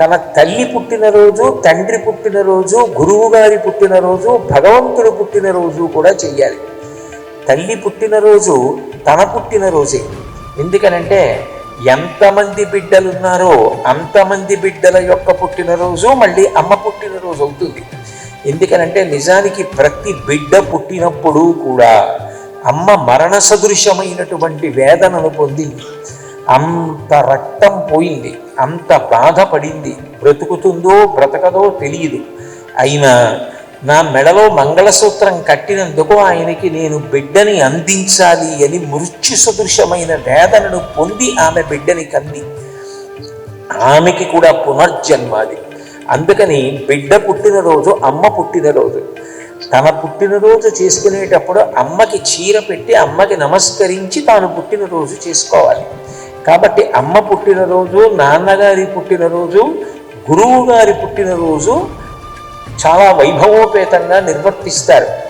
తన తల్లి పుట్టినరోజు తండ్రి పుట్టినరోజు గురువు గారి పుట్టినరోజు భగవంతుడు పుట్టినరోజు కూడా చెయ్యాలి. తల్లి పుట్టినరోజు తన పుట్టినరోజే ఎందుకనంటే ఎంతమంది బిడ్డలున్నారో అంతమంది బిడ్డల యొక్క పుట్టినరోజు మళ్ళీ అమ్మ పుట్టినరోజు అవుతుంది. ఎందుకనంటే నిజానికి ప్రతి బిడ్డ పుట్టినప్పుడు కూడా అమ్మ మరణ సదృశ్యమైనటువంటి వేదనను పొందింది. అంత రక్తం పోయింది. అంత బాధపడింది. బ్రతుకుతుందో బ్రతకదో తెలియదు అయినా నా మెడలో మంగళసూత్రం కట్టినందుకు ఆయనకి నేను బిడ్డని అందించాలి అని మృత్యు సదృశమైన వేదనను పొంది ఆమె బిడ్డని కంది. ఆమెకి కూడా పునర్జన్మ అది. అందుకని బిడ్డ పుట్టినరోజు అమ్మ పుట్టినరోజు. తన పుట్టినరోజు చేసుకునేటప్పుడు అమ్మకి చీర పెట్టి అమ్మకి నమస్కరించి తాను పుట్టినరోజు చేసుకోవాలి. కాబట్టి అమ్మ పుట్టినరోజు నాన్నగారి పుట్టినరోజు గురువు గారి పుట్టినరోజు చాలా వైభవోపేతంగా నిర్వర్తిస్తారు.